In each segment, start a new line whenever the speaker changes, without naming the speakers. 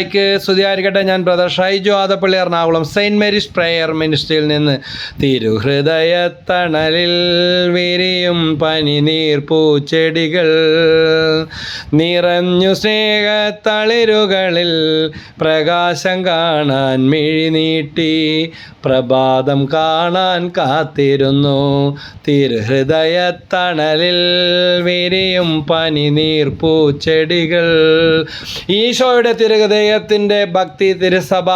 ക്ക് സ്തുതിയായിരിക്കട്ടെ ഞാൻ brother Shaiju Adappally Ernakulam Saint Mary's prayer മിനിസ്ട്രിയിൽ നിന്ന് തിരുഹൃദയത്തണലിൽ വിരിയും പനിനീർ പൂച്ചെടികൾ. നിറഞ്ഞു സ്നേഹത്തളിരുകളിൽ പ്രകാശം കാണാൻ മിഴിനീട്ടി പ്രഭാതം കാണാൻ കാത്തിരുന്നു. തിരുഹൃദയത്തണലിൽ വിരിയും പനിനീർ പൂച്ചെടികൾ. ഈശോയുടെ തിരുഹൃദയത്തിന്റെ ഭക്തി തിരുസഭ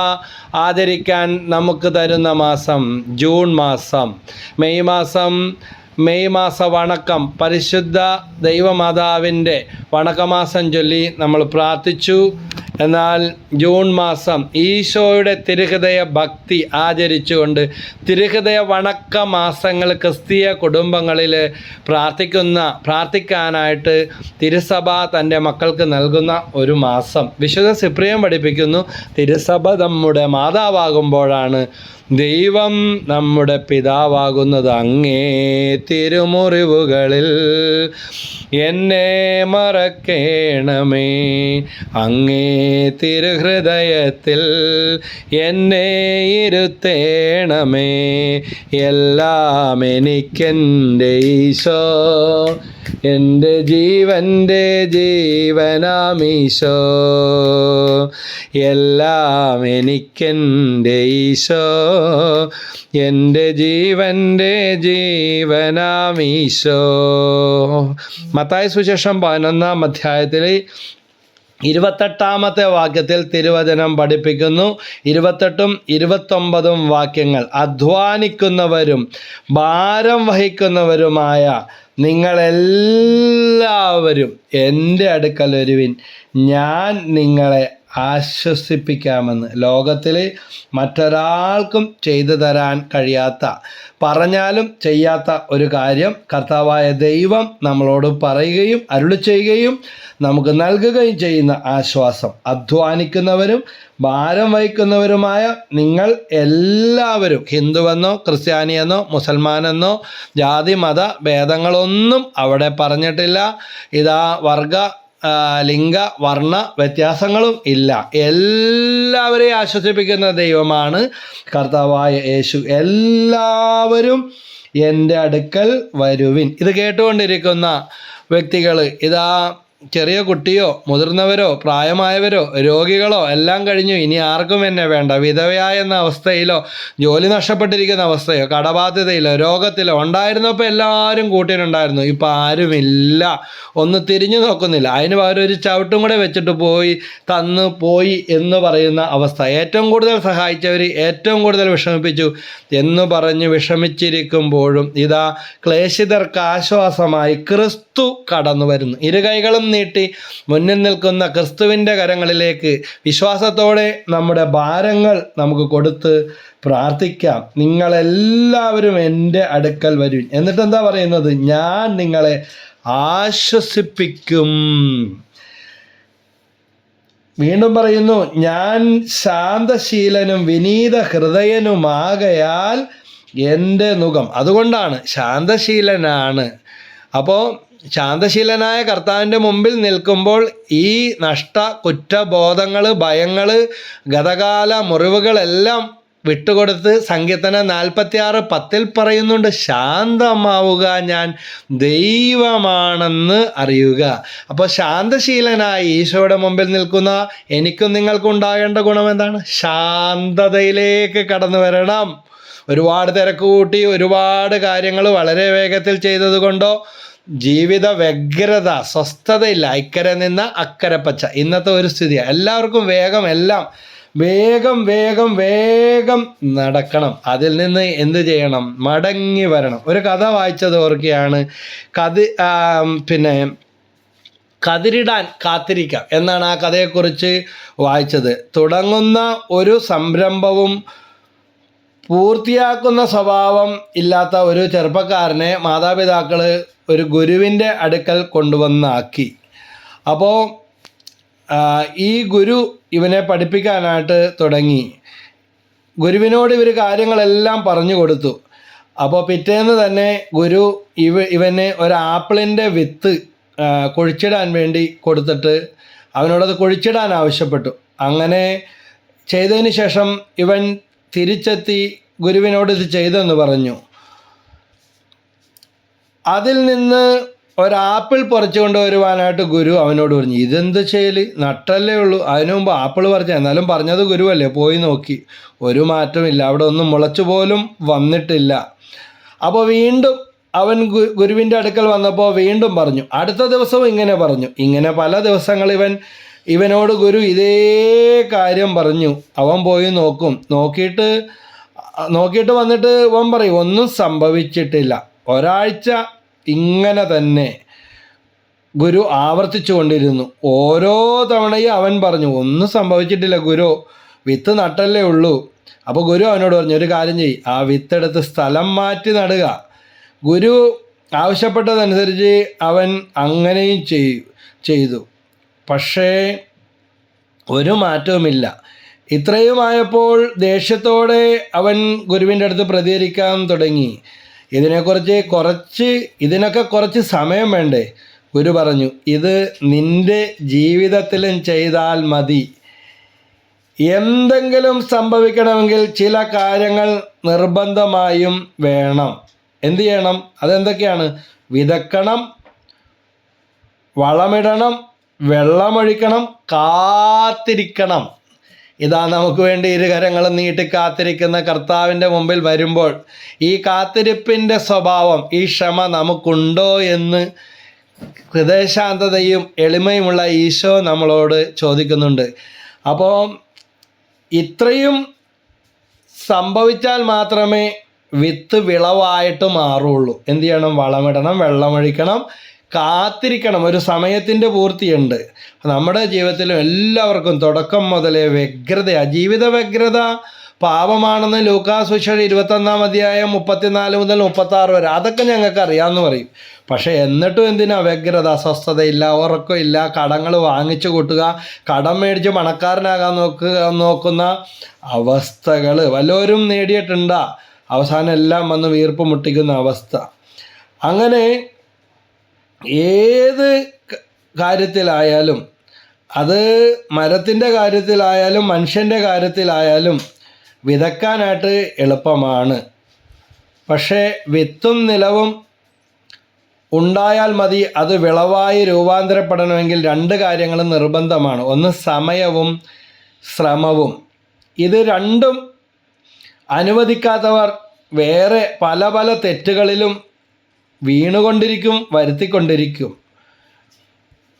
ആചരിക്കാൻ നമുക്ക് തരുന്ന മാസം ജൂൺ മാസം. മെയ് മാസം മെയ് മാസ വണക്കം. പരിശുദ്ധ ദൈവമാതാവിന്റെ വണക്കമാസം ചൊല്ലി നമ്മൾ പ്രാർത്ഥിച്ചു. എന്നാൽ ജൂൺ മാസം ഈശോയുടെ തിരുഹൃദയ ഭക്തി ആചരിച്ചുകൊണ്ട് തിരുഹൃദയ വണക്ക മാസങ്ങൾ ക്രിസ്തീയ കുടുംബങ്ങളിൽ പ്രാർത്ഥിക്കുന്ന പ്രാർത്ഥിക്കാനായിട്ട് തിരുസഭ തന്റെ മക്കൾക്ക് നൽകുന്ന ഒരു മാസം. വിശുദ്ധ സിപ്രിയം പഠിപ്പിക്കുന്നു തിരുസഭ നമ്മുടെ മാതാവാകുമ്പോഴാണ് ദൈവം നമ്മുടെ പിതാവാകുന്നത് അങ്ങേ തിരുമുറിവുകളിൽ. എന്നെ മറക്കേണമേ അങ്ങേ തിരുഹൃദയത്തിൽ എന്നെ ഇരുത്തേണമേ. എല്ലാം എനിക്കെന്റെ ഈശോ. എന്റെ ജീവന്റെ ജീവനാമീശോ. എല്ലാം എനിക്കെന്റെ ഈശോ. എന്റെ ജീവന്റെ ജീവനാമീശോ. മത്തായ സുശേഷം പതിനൊന്നാം അധ്യായത്തിൽ ഇരുപത്തെട്ടാമത്തെ വാക്യത്തിൽ തിരുവചനം പഠിപ്പിക്കുന്നു. ഇരുപത്തെട്ടും ഇരുപത്തൊമ്പതും വാക്യങ്ങൾ. അധ്വാനിക്കുന്നവരും ഭാരം വഹിക്കുന്നവരുമായ നിങ്ങളെല്ലാവരും എന്റെ അടുക്കൽ വരുവിൻ. ഞാൻ നിങ്ങളെ ആശ്വസിപ്പിക്കാമെന്ന്. ലോകത്തിൽ മറ്റൊരാൾക്കും ചെയ്തു തരാൻ കഴിയാത്ത പറഞ്ഞാലും ചെയ്യാത്ത ഒരു കാര്യം കർത്താവായ ദൈവം നമ്മളോട് പറയുകയും അരുളി ചെയ്യുകയും നമുക്ക് നൽകുകയും ചെയ്യുന്ന ആശ്വാസം. അധ്വാനിക്കുന്നവരും ഭാരം വഹിക്കുന്നവരുമായ നിങ്ങൾ എല്ലാവരും ഹിന്ദുവെന്നോ ക്രിസ്ത്യാനിയെന്നോ മുസൽമാനെന്നോ ജാതി മത ഭേദങ്ങളൊന്നും അവിടെ പറഞ്ഞിട്ടില്ല. ഇതാ വർഗ ലിംഗ വർണ വ്യത്യാസങ്ങളും ഇല്ല. എല്ലാവരെയും ആശ്വസിപ്പിക്കുന്ന ദൈവമാണ് കർത്താവായ യേശു. എല്ലാവരും എന്റെ അടുക്കൽ വരുവിൻ. ഇത് കേട്ടുകൊണ്ടിരിക്കുന്ന വ്യക്തികൾ ഇതാ ചെറിയ കുട്ടിയോ മുതിർന്നവരോ പ്രായമായവരോ രോഗികളോ എല്ലാം കഴിഞ്ഞു. ഇനി ആർക്കും എന്നെ വേണ്ട. വിധവയായ എന്ന അവസ്ഥയിലോ ജോലി നഷ്ടപ്പെട്ടിരിക്കുന്ന അവസ്ഥയോ കടബാധ്യതയിലോ രോഗത്തിലോ ഉണ്ടായിരുന്നപ്പോൾ എല്ലാവരും കൂട്ടിനുണ്ടായിരുന്നു. ഇപ്പം ആരുമില്ല. ഒന്ന് തിരിഞ്ഞു നോക്കുന്നില്ല. അതിന് പകരം ഒരു ചവിട്ടും കൂടെ വെച്ചിട്ട് പോയി തന്ന് പോയി എന്ന് പറയുന്ന അവസ്ഥ. ഏറ്റവും കൂടുതൽ സഹായിച്ചവർ ഏറ്റവും കൂടുതൽ വിഷമിപ്പിച്ചു എന്ന് പറഞ്ഞ് വിഷമിച്ചിരിക്കുമ്പോഴും ഇതാ ക്ലേശിതർക്ക് ആശ്വാസമായി ക്രിസ്തു കടന്നു വരുന്നു. ഇരുകൈകളും നീട്ടി മുന്നിൽ നിൽക്കുന്ന ക്രിസ്തുവിന്റെ കരങ്ങളിലേക്ക് വിശ്വാസത്തോടെ നമ്മുടെ ഭാരങ്ങൾ നമുക്ക് കൊടുത്ത് പ്രാർത്ഥിക്കാം. നിങ്ങളെല്ലാവരും എന്റെ അടുക്കൽ വരും. എന്നിട്ട് എന്താ പറയുന്നത്? ഞാൻ നിങ്ങളെ ആശ്വസിപ്പിക്കും. വീണ്ടും പറയുന്നു ഞാൻ ശാന്തശീലനും വിനീത ഹൃദയനുമാകയാൽ എന്റെ മുഖം. അതുകൊണ്ടാണ് ശാന്തശീലനാണ്. അപ്പോൾ ശാന്തശീലനായ കർത്താവിന്റെ മുമ്പിൽ നിൽക്കുമ്പോൾ ഈ നഷ്ട കുറ്റബോധങ്ങൾ ഭയങ്ങൾ ഗതകാല മുറിവുകളെല്ലാം വിട്ടുകൊടുത്ത് സങ്കീർത്തന നാൽപ്പത്തിയാറ് പത്തിൽ പറയുന്നുണ്ട് ശാന്തമാവുക ഞാൻ ദൈവമാണെന്ന് അറിയുക. അപ്പോൾ ശാന്തശീലനായി ഈശോയുടെ മുമ്പിൽ നിൽക്കുന്ന എനിക്കും നിങ്ങൾക്കും ഉണ്ടാകേണ്ട ഗുണം എന്താണ്? ശാന്തതയിലേക്ക് കടന്നു വരണം. ഒരുപാട് തിരക്ക് കൂട്ടി ഒരുപാട് കാര്യങ്ങൾ വളരെ വേഗത്തിൽ ചെയ്തത് കൊണ്ടോ ജീവിത വ്യഗ്രത സ്വസ്ഥതയില്ല. ഇക്കരെ നിന്ന് അക്കരെ പച്ച. ഇന്നത്തെ ഒരു സ്ഥിതിയാണ് എല്ലാവർക്കും വേഗം എല്ലാം വേഗം വേഗം വേഗം നടക്കണം. അതിൽ നിന്ന് എന്ത് ചെയ്യണം? മടങ്ങി വരണം. ഒരു കഥ വായിച്ചത് ഓർക്കുകയാണ്. കതി പിന്നെ കതിരിടാൻ കാത്തിരിക്കാം എന്നാണ് ആ കഥയെക്കുറിച്ച് വായിച്ചത്. തുടങ്ങുന്ന ഒരു സംരംഭവും പൂർത്തിയാക്കുന്ന സ്വഭാവം ഇല്ലാത്ത ഒരു ചെറുപ്പക്കാരനെ മാതാപിതാക്കൾ ഒരു ഗുരുവിന്റെ അടുക്കൽ കൊണ്ടുവന്നാക്കി. അപ്പോൾ ഈ ഗുരു ഇവനെ പഠിപ്പിക്കാനായിട്ട് തുടങ്ങി. ഗുരുവിനോട് ഇവർ കാര്യങ്ങളെല്ലാം പറഞ്ഞു കൊടുത്തു. അപ്പോൾ പിറ്റേന്ന് തന്നെ ഗുരു ഇവ ഇവന് ഒരു ആപ്പിളിന്റെ വിത്ത് കുഴിച്ചിടാൻ വേണ്ടി കൊടുത്തിട്ട് അവനോടത് കുഴിച്ചിടാൻ ആവശ്യപ്പെട്ടു. അങ്ങനെ ചെയ്തതിന് ശേഷം ഇവൻ തിരിച്ചെത്തി ഗുരുവിനോട് ഇത് ചെയ്തെന്ന് പറഞ്ഞു. അതിൽ നിന്ന് ഒരാപ്പിൾ പറിച്ചു കൊണ്ടുവരുവാനായിട്ട് ഗുരു അവനോട് പറഞ്ഞു ഇതെന്ത് ചെയ്യൽ? നട്ടല്ലേ ഉള്ളൂ. അതിനു മുമ്പ് ആപ്പിൾ പറിച്ച എന്നാലും പറഞ്ഞത് ഗുരുവല്ലേ? പോയി നോക്കി. ഒരു മാറ്റമില്ല. അവിടെ ഒന്നും മുളച്ചു പോലും വന്നിട്ടില്ല. അപ്പോൾ വീണ്ടും അവൻ ഗുരുവിന്റെ അടുക്കൽ വന്നപ്പോൾ വീണ്ടും പറഞ്ഞു അടുത്ത ദിവസവും ഇങ്ങനെ പറഞ്ഞു. ഇങ്ങനെ പല ദിവസങ്ങൾ ഇവൻ ഇവനോട് ഗുരു ഇതേ കാര്യം പറഞ്ഞു. അവൻ പോയി നോക്കും. നോക്കിയിട്ട് നോക്കിയിട്ട് വന്നിട്ട് ഇവൻ പറയും ഒന്നും സംഭവിച്ചിട്ടില്ല. ഒരാഴ്ച ഇങ്ങനെ തന്നെ ഗുരു ആവർത്തിച്ചു കൊണ്ടിരുന്നു ഓരോ തവണയും അവൻ പറഞ്ഞു ഒന്നും സംഭവിച്ചിട്ടില്ല ഗുരു വിത്ത് നട്ടല്ലേ ഉള്ളൂ. അപ്പോൾ ഗുരു അവനോട് പറഞ്ഞു ഒരു കാര്യം ചെയ്യ് ആ വിത്തെടുത്ത് സ്ഥലം മാറ്റി നടുക. ഗുരു ആവശ്യപ്പെട്ടതനുസരിച്ച് അവൻ അങ്ങനെയും ചെയ് ചെയ്തു. പക്ഷേ ഒരു മാറ്റവുമില്ല. ഇത്രയുമായപ്പോൾ ദേഷ്യത്തോടെ അവൻ ഗുരുവിന്റെ അടുത്ത് പ്രതികരിക്കാൻ തുടങ്ങി. ഇതിനെക്കുറിച്ച് കുറച്ച് ഇതിനൊക്കെ കുറച്ച് സമയം വേണ്ടേ? ഗുരു പറഞ്ഞു ഇത് നിന്റെ ജീവിതത്തിലും ചെയ്താൽ മതി. എന്തെങ്കിലും സംഭവിക്കണമെങ്കിൽ ചില കാര്യങ്ങൾ നിർബന്ധമായും വേണം. എന്ത് ചെയ്യണം? അതെന്തൊക്കെയാണ്? വിതക്കണം വളമിടണം വെള്ളമൊഴിക്കണം കാത്തിരിക്കണം. ഇതാ നമുക്ക് വേണ്ടി ഇരുകരങ്ങളും നീട്ടി കാത്തിരിക്കുന്ന കർത്താവിന്റെ മുമ്പിൽ വരുമ്പോൾ ഈ കാത്തിരിപ്പിന്റെ സ്വഭാവം ഈ ക്ഷമ നമുക്കുണ്ടോ എന്ന് ഹൃദയശാന്തതയും എളിമയുമുള്ള ഈശോ നമ്മളോട് ചോദിക്കുന്നുണ്ട്. അപ്പോൾ ഇത്രയും സംഭവിച്ചാൽ മാത്രമേ വിത്ത് വിളവായിട്ട് മാറുള്ളൂ. എന്ത് ചെയ്യണം? വളമിടണം വെള്ളമൊഴിക്കണം കാത്തിരിക്കണം. ഒരു സമയത്തിന്റെ പൂർത്തിയുണ്ട്. നമ്മുടെ ജീവിതത്തിലും എല്ലാവർക്കും തുടക്കം മുതലേ വ്യഗ്രത ജീവിത വ്യഗ്രത പാപമാണെന്ന് ലൂക്കാസുഷ ഇരുപത്തൊന്നാം അധ്യായം മുപ്പത്തിനാല് മുതൽ മുപ്പത്താറ് വരെ. അതൊക്കെ ഞങ്ങൾക്ക് അറിയാമെന്ന് പറയും. പക്ഷേ എന്നിട്ടും എന്തിനാ വ്യഗ്രത? അസ്വസ്ഥതയില്ല ഉറക്കമില്ല കടങ്ങൾ വാങ്ങിച്ചു കൂട്ടുക കടം മേടിച്ച് പണക്കാരനാകാൻ നോക്കുക നോക്കുന്ന അവസ്ഥകൾ വല്ലവരും നേടിയിട്ടുണ്ടാ? അവസാനം എല്ലാം വന്ന് വീർപ്പ് മുട്ടിക്കുന്ന അവസ്ഥ. അങ്ങനെ ഏത് കാര്യത്തിലായാലും അത് മരത്തിന്റെ കാര്യത്തിലായാലും മനുഷ്യന്റെ കാര്യത്തിലായാലും വിതക്കാനായിട്ട് എളുപ്പമാണ്. പക്ഷേ വിത്തും നിലവും ഉണ്ടായാൽ മതി അത് വിളവായി രൂപാന്തരപ്പെടണമെങ്കിൽ രണ്ട് കാര്യങ്ങൾ നിർബന്ധമാണ്. ഒന്ന് സമയവും ശ്രമവും. ഇത് രണ്ടും അനുവദിക്കാത്തവർ വേറെ പല പല തെറ്റുകളിലും വീണുകൊണ്ടിരിക്കും വരുത്തിക്കൊണ്ടിരിക്കും.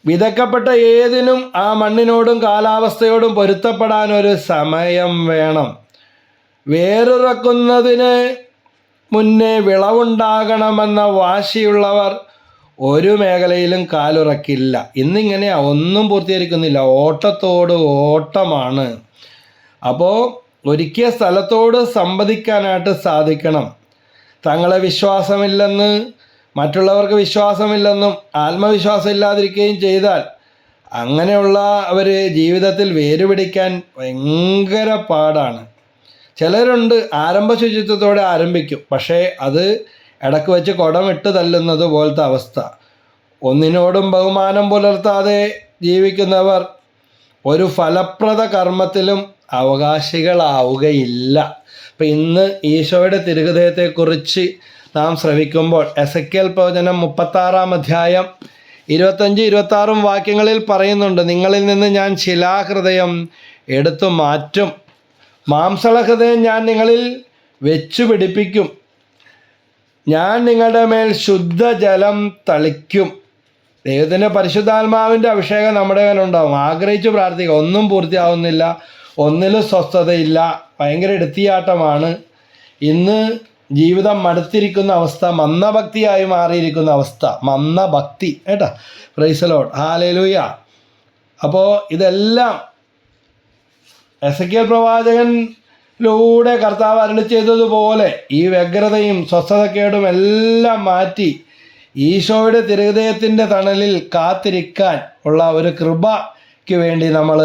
വിതക്കപ്പെട്ട ഏതിനും ആ മണ്ണിനോടും കാലാവസ്ഥയോടും പൊരുത്തപ്പെടാൻ ഒരു സമയം വേണം. വേറിറക്കുന്നതിന് മുന്നേ വിളവുണ്ടാകണമെന്ന വാശിയുള്ളവർ ഒരു മേഖലയിലും കാലുറക്കില്ല. ഇന്നിങ്ങനെ ഒന്നും പൂർത്തീകരിക്കുന്നില്ല. ഓട്ടത്തോട് ഓട്ടമാണ്. അപ്പോൾ ഒരുക്കിയ സ്ഥലത്തോട് സംവദിക്കാനായിട്ട് സാധിക്കണം. തങ്ങളെ വിശ്വാസമില്ലെന്ന് മറ്റുള്ളവർക്ക് വിശ്വാസമില്ലെന്നും ആത്മവിശ്വാസം ഇല്ലാതിരിക്കുകയും ചെയ്താൽ അങ്ങനെയുള്ള അവർ ജീവിതത്തിൽ വേരുപിടിക്കാൻ ഭയങ്കര പാടാണ്. ചിലരുണ്ട് ആരംഭ ശുചിത്വത്തോടെ ആരംഭിക്കും. പക്ഷേ അത് ഇടയ്ക്ക് വെച്ച് കുടമിട്ട് തല്ലുന്നത് പോലത്തെ അവസ്ഥ. ഒന്നിനോടും ബഹുമാനം പുലർത്താതെ ജീവിക്കുന്നവർ ഒരു ഫലപ്രദ കർമ്മത്തിലും അവകാശികളാവുകയില്ല. അപ്പം ഇന്ന് ഈശോയുടെ തിരുഹൃദയത്തെക്കുറിച്ച് നാം ശ്രവിക്കുമ്പോൾ എസ് എൽ പ്രവചനം മുപ്പത്താറാം അധ്യായം ഇരുപത്തഞ്ച് ഇരുപത്താറും വാക്യങ്ങളിൽ പറയുന്നുണ്ട് നിങ്ങളിൽ നിന്ന് ഞാൻ ശിലാഹൃദയം എടുത്തു മാറ്റും. മാംസള ഹൃദയം ഞാൻ നിങ്ങളിൽ വെച്ചു പിടിപ്പിക്കും ഞാൻ നിങ്ങളുടെ മേൽ ശുദ്ധജലം തളിക്കും. ദൈവത്തിന്റെ പരിശുദ്ധാത്മാവിന്റെ അഭിഷേകം നമ്മുടെ മേലുണ്ടാവും ആഗ്രഹിച്ചു പ്രാർത്ഥിക്കുക. ഒന്നും പൂർത്തിയാവുന്നില്ല. ഒന്നിലും സ്വസ്ഥതയില്ല. ഭയങ്കര എടുത്തിയാട്ടമാണ് ഇന്ന് ജീവിതം മടുത്തിരിക്കുന്ന അവസ്ഥ മന്ദഭക്തിയായി മാറിയിരിക്കുന്ന അവസ്ഥ മന്ദഭക്തി കേട്ടാ? പ്രൈസലോട്ട് ആലേലൂയ അപ്പോൾ ഇതെല്ലാം എസ് കെ പ്രവാചകനിലൂടെ കർത്താവ് അരളി ചെയ്തതുപോലെ ഈ വ്യഗ്രതയും സ്വസ്ഥതക്കേടും എല്ലാം മാറ്റി ഈശോയുടെ തിരുഹൃദയത്തിന്റെ തണലിൽ കാത്തിരിക്കാൻ ഉള്ള ഒരു കൃപയ്ക്ക് വേണ്ടി നമ്മൾ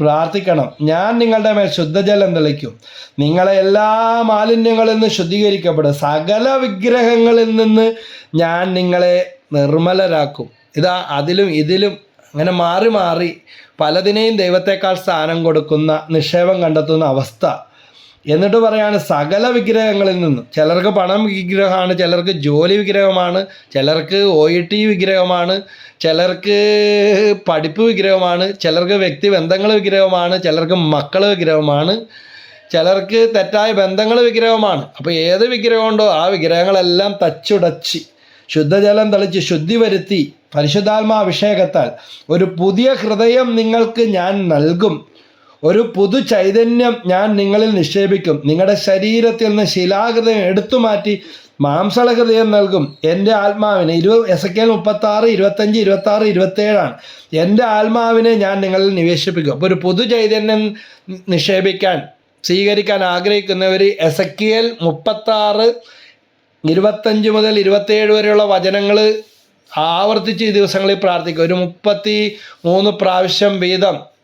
പ്രാർത്ഥിക്കണം. ഞാൻ നിങ്ങളുടെ മേൽ ശുദ്ധജലം തെളിക്കും. നിങ്ങളെ എല്ലാ മാലിന്യങ്ങളിൽ നിന്ന് ശുദ്ധീകരിക്കപ്പെടും. സകല വിഗ്രഹങ്ങളിൽ നിന്ന് ഞാൻ നിങ്ങളെ നിർമ്മലരാക്കും. ഇതാ അതിലും ഇതിലും അങ്ങനെ മാറി മാറി പലതിനെയും ദൈവത്തെക്കാൾ സ്ഥാനം കൊടുക്കുന്ന നിക്ഷേപം കണ്ടെത്തുന്ന അവസ്ഥ. എന്നിട്ട് പറയാണ് സകല വിഗ്രഹങ്ങളിൽ നിന്നും ചിലർക്ക് പണം വിഗ്രഹമാണ് ചിലർക്ക് ജോലി വിഗ്രഹമാണ് ചിലർക്ക് ഒ ഇ ടി വിഗ്രഹമാണ് ചിലർക്ക് പഠിപ്പ് വിഗ്രഹമാണ് ചിലർക്ക് വ്യക്തി ബന്ധങ്ങൾ വിഗ്രഹമാണ് ചിലർക്ക് മക്കൾ വിഗ്രഹമാണ് ചിലർക്ക് തെറ്റായ ബന്ധങ്ങൾ വിഗ്രഹമാണ്. അപ്പോൾ ഏത് വിഗ്രഹമുണ്ടോ ആ വിഗ്രഹങ്ങളെല്ലാം തച്ചുടച്ച് ശുദ്ധജലം തളിച്ച് ശുദ്ധി വരുത്തി പരിശുദ്ധാത്മാഭിഷേകത്താൽ ഒരു പുതിയ ഹൃദയം നിങ്ങൾക്ക് ഞാൻ നൽകും. ഒരു പുതു ചൈതന്യം ഞാൻ നിങ്ങളിൽ നിക്ഷേപിക്കും. നിങ്ങളുടെ ശരീരത്തിൽ നിന്ന് ശിലാഹൃദയം എടുത്തു മാറ്റി മാംസള നൽകും. എന്റെ ആത്മാവിനെ ഇരുപത് എസ് കെ മുപ്പത്തി ആറ് ഇരുപത്തഞ്ച് ഇരുപത്തി ആറ് ഇരുപത്തേഴാണ്. എന്റെ ആത്മാവിനെ ഞാൻ നിങ്ങളിൽ നിവേശിപ്പിക്കും. അപ്പോൾ ഒരു പുതു ചൈതന്യം നിക്ഷേപിക്കാൻ സ്വീകരിക്കാൻ ആഗ്രഹിക്കുന്നവർ എസ് കെ എൽ മുപ്പത്തി ആറ് ഇരുപത്തഞ്ച് മുതൽ ഇരുപത്തേഴ് വരെയുള്ള വചനങ്ങൾ ആവർത്തിച്ച് ഈ ദിവസങ്ങളിൽ പ്രാർത്ഥിക്കുക ഒരു മുപ്പത്തി മൂന്ന് പ്രാവശ്യം വീതം.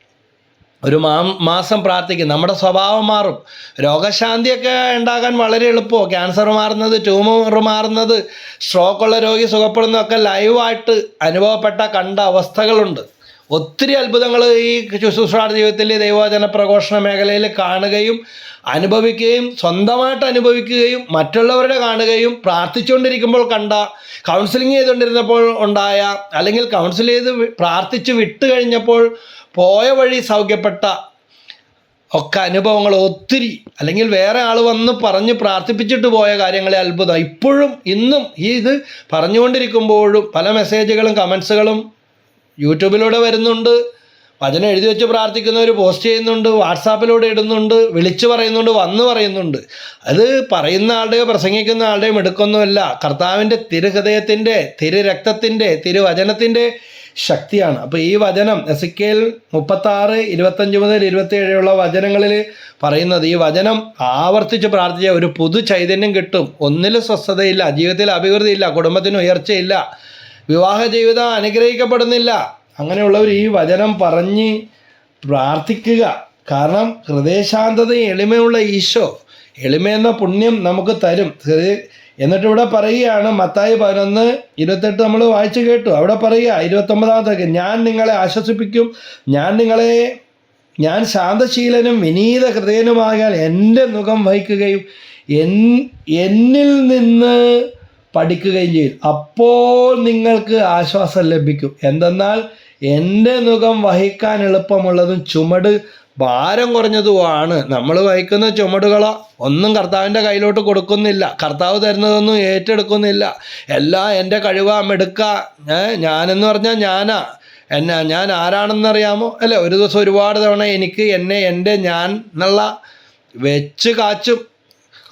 ഒരു മാ മാസം പ്രാർത്ഥിക്കും. നമ്മുടെ സ്വഭാവം മാറും. രോഗശാന്തിയൊക്കെ ഉണ്ടാകാൻ വളരെ എളുപ്പമോ ക്യാൻസർ മാറുന്നത് ട്യൂമർ മാറുന്നത് സ്ട്രോക്കുള്ള രോഗി സുഖപ്പെടുന്നതൊക്കെ ലൈവായിട്ട് അനുഭവപ്പെട്ട കണ്ട അവസ്ഥകളുണ്ട്. ഒത്തിരി അത്ഭുതങ്ങൾ ഈ ശുശ്രൂഷാർ ജീവിതത്തിൽ ദൈവവചന പ്രഘോഷണ മേഖലയിൽ കാണുകയും അനുഭവിക്കുകയും സ്വന്തമായിട്ട് അനുഭവിക്കുകയും മറ്റുള്ളവരുടെ കാണുകയും പ്രാർത്ഥിച്ചുകൊണ്ടിരിക്കുമ്പോൾ കണ്ട കൗൺസിലിംഗ് ചെയ്തുകൊണ്ടിരുന്നപ്പോൾ ഉണ്ടായ അല്ലെങ്കിൽ കൗൺസിൽ ചെയ്ത് പ്രാർത്ഥിച്ച് വിട്ട് കഴിഞ്ഞപ്പോൾ പോയ വഴി സൗഖ്യപ്പെട്ട ഒക്കെ അനുഭവങ്ങൾ ഒത്തിരി. അല്ലെങ്കിൽ വേറെ ആൾ വന്ന് പറഞ്ഞ് പ്രാർത്ഥിപ്പിച്ചിട്ട് പോയ കാര്യങ്ങളെ അത്ഭുതം. ഇപ്പോഴും ഇന്നും ഈ ഇത് പറഞ്ഞുകൊണ്ടിരിക്കുമ്പോഴും പല മെസ്സേജുകളും കമൻസുകളും യൂട്യൂബിലൂടെ വരുന്നുണ്ട്. വചനം എഴുതി വെച്ച് പ്രാർത്ഥിക്കുന്നവർ പോസ്റ്റ് ചെയ്യുന്നുണ്ട് വാട്സാപ്പിലൂടെ ഇടുന്നുണ്ട് വിളിച്ചു പറയുന്നുണ്ട് വന്ന് പറയുന്നുണ്ട്. അത് പറയുന്ന ആളുടെയോ പ്രസംഗിക്കുന്ന ആളുടെയും എടുക്കൊന്നുമല്ല കർത്താവിന്റെ തിരുഹൃദയത്തിന്റെ തിരുരക്തത്തിന്റെ തിരുവചനത്തിന്റെ ശക്തിയാണ്. അപ്പോൾ ഈ വചനം എസ് മുപ്പത്തി ആറ് ഇരുപത്തഞ്ച് മുതൽ ഇരുപത്തിയേഴുള്ള വചനങ്ങളിൽ പറയുന്നത് ഈ വചനം ആവർത്തിച്ച് പ്രാർത്ഥിച്ച ഒരു പുതു ചൈതന്യം കിട്ടും. ഒന്നിലും സ്വസ്ഥതയില്ല ജീവിതത്തിൽ അഭിവൃദ്ധിയില്ല കുടുംബത്തിന് ഉയർച്ചയില്ല വിവാഹ ജീവിതം അനുഗ്രഹിക്കപ്പെടുന്നില്ല. അങ്ങനെയുള്ളവർ ഈ വചനം പറഞ്ഞ് പ്രാർത്ഥിക്കുക. കാരണം ഹൃദയശാന്തതയും എളിമയുള്ള ഈശോ എളിമയെന്ന പുണ്യം നമുക്ക് തരും. ഹൃദയ എന്നിട്ട് ഇവിടെ പറയുകയാണ് മത്തായി പതിനൊന്ന് ഇരുപത്തെട്ട് നമ്മൾ വായിച്ചു കേട്ടു. അവിടെ പറയുക ഇരുപത്തൊമ്പതാമത്തേക്ക് ഞാൻ നിങ്ങളെ ആശ്വസിപ്പിക്കും ഞാൻ നിങ്ങളെ ഞാൻ ശാന്തശീലനും വിനീത ഹൃദയനുമാകാൻ എന്റെ മുഖം വഹിക്കുകയും എൻ എന്നിൽ നിന്ന് പഠിക്കുകയും ചെയ്യും. അപ്പോൾ നിങ്ങൾക്ക് ആശ്വാസം ലഭിക്കും. എന്തെന്നാൽ എന്റെ മുഖം വഹിക്കാൻ എളുപ്പമുള്ളതും ചുമട് ഭാരം കുറഞ്ഞതുമാണ്. നമ്മൾ വഹിക്കുന്ന ചുമടുകളോ ഒന്നും കർത്താവിന്റെ കയ്യിലോട്ട് കൊടുക്കുന്നില്ല. കർത്താവ് തരുന്നതൊന്നും ഏറ്റെടുക്കുന്നില്ല. എല്ലാം എന്റെ കഴിവാ മെടുക്ക ഞാനെന്ന് പറഞ്ഞാൽ ഞാനാ. എന്നാ ഞാൻ ആരാണെന്നറിയാമോ? അല്ലേ? ഒരു ദിവസം ഒരുപാട് തവണ എനിക്ക് എന്നെ എന്റെ ഞാൻ എന്നുള്ള വെച്ച് കാച്ചും.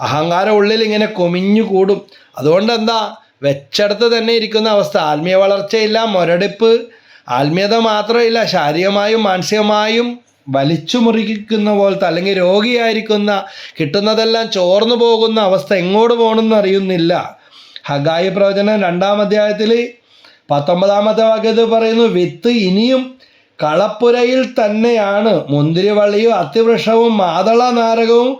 അഹങ്കാരം ഉള്ളിൽ ഇങ്ങനെ കൊമിഞ്ഞു കൂടും. അതുകൊണ്ട് എന്താ വെച്ചെടുത്ത് തന്നെ ഇരിക്കുന്ന അവസ്ഥ. ആത്മീയ വളർച്ചയില്ല മുരടിപ്പ്. ആത്മീയത മാത്രമില്ല ശാരീരികമായും മാനസികമായും വലിച്ചു മുറിക്കുന്ന പോലത്തെ അല്ലെങ്കിൽ രോഗിയായിരിക്കുന്ന കിട്ടുന്നതെല്ലാം ചോർന്നു പോകുന്ന അവസ്ഥ എങ്ങോട്ട് പോകണമെന്ന് അറിയുന്നില്ല. ഹഗായി പ്രവചനം രണ്ടാം അധ്യായത്തിൽ പത്തൊമ്പതാമത്തെ വാക്യത്തിൽ പറയുന്നു വിത്ത് ഇനിയും കളപ്പുരയിൽ തന്നെയാണ്. മുന്തിരിവള്ളിയും അത്തിവൃക്ഷവും മാതള നാരകവും